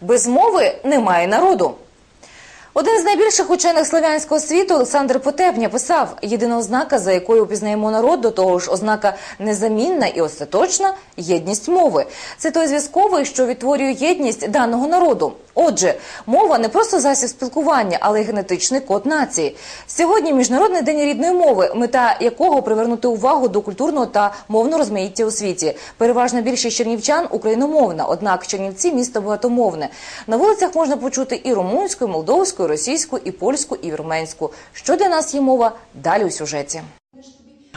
Без мови немає народу. Один з найбільших учених слов'янського світу Олександр Потепня писав: єдина ознака, за якою пізнаємо народ, до того ж ознака незамінна і остаточна єдність мови. Це той зв'язковий, що відтворює єдність даного народу. Отже, мова не просто засіб спілкування, але й генетичний код нації. Сьогодні міжнародний день рідної мови, мета якого привернути увагу до культурного та мовного розмаїття у світі. Переважна більшість чернівчан україномовна, однак Чернівці місто багатомовне. На вулицях можна почути і румунську, і молдовську, і російську, і польську, і вірменську. Що для нас є мова? Далі у сюжеті.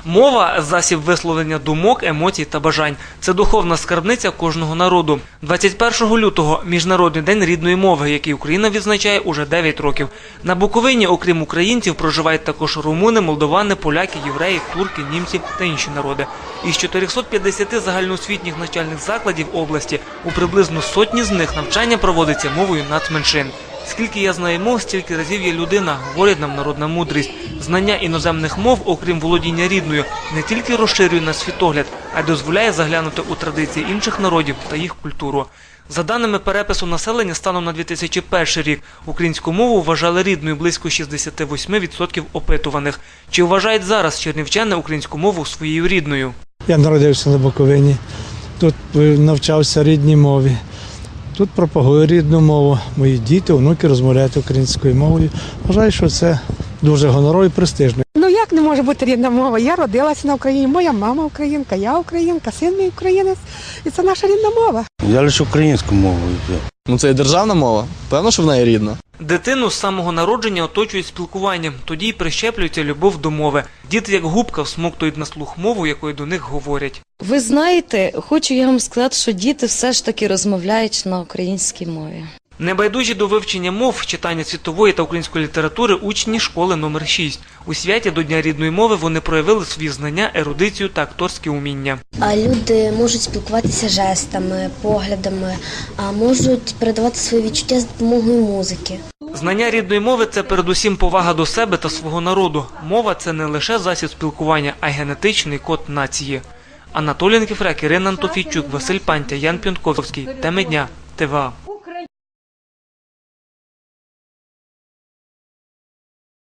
Мова засіб висловлення думок, емоцій та бажань. Це духовна скарбниця кожного народу. 21 лютого міжнародний день рідної мови, який Україна відзначає уже 9 років. На Буковині, окрім українців, проживають також румуни, молдовани, поляки, євреї, турки, німці та інші народи. Із 450 загальноосвітніх навчальних закладів області у приблизно сотні з них навчання проводиться мовою нацменшин. Скільки я знаю мов, стільки разів є людина, говорить нам народна мудрість. Знання іноземних мов, окрім володіння рідною, не тільки розширює наш світогляд, а й дозволяє заглянути у традиції інших народів та їх культуру. За даними перепису населення станом на 2001 рік, українську мову вважали рідною близько 68% опитуваних. Чи вважають зараз чернівчани українську мову своєю рідною? Я народився на Буковині, тут е, навчався рідній мові. Тут пропагую рідну мову. Мої діти, онуки розмовляють українською мовою. Вважаю, що це дуже гонорово і престижно. Ну як не може бути рідна мова? Я родилася на Україні, моя мама українка, я українка, син мій українець, і це наша рідна мова. Я лише українську мову. Ну це і державна мова. Певно, що вона є рідна. Дитину з самого народження оточують спілкуванням, тоді й прищеплюється любов до мови. Діти, як губка, всмоктують на слух мову, якою до них говорять. Ви знаєте, хочу я вам сказати, що діти все ж таки розмовляють на українській мові. Небайдужі до вивчення мов, читання світової та української літератури учні школи номер 6 У святі до Дня рідної мови вони проявили свої знання, ерудицію та акторські уміння. А люди можуть спілкуватися жестами, поглядами, а можуть передавати свої відчуття з допомогою музики. Знання рідної мови це передусім повага до себе та свого народу. Мова це не лише засіб спілкування, а й генетичний код нації. Анатолій Нкіфрек, Ірина Антофійчук, Василь Пантя, Ян Пінковський. Теми дня. ТВА.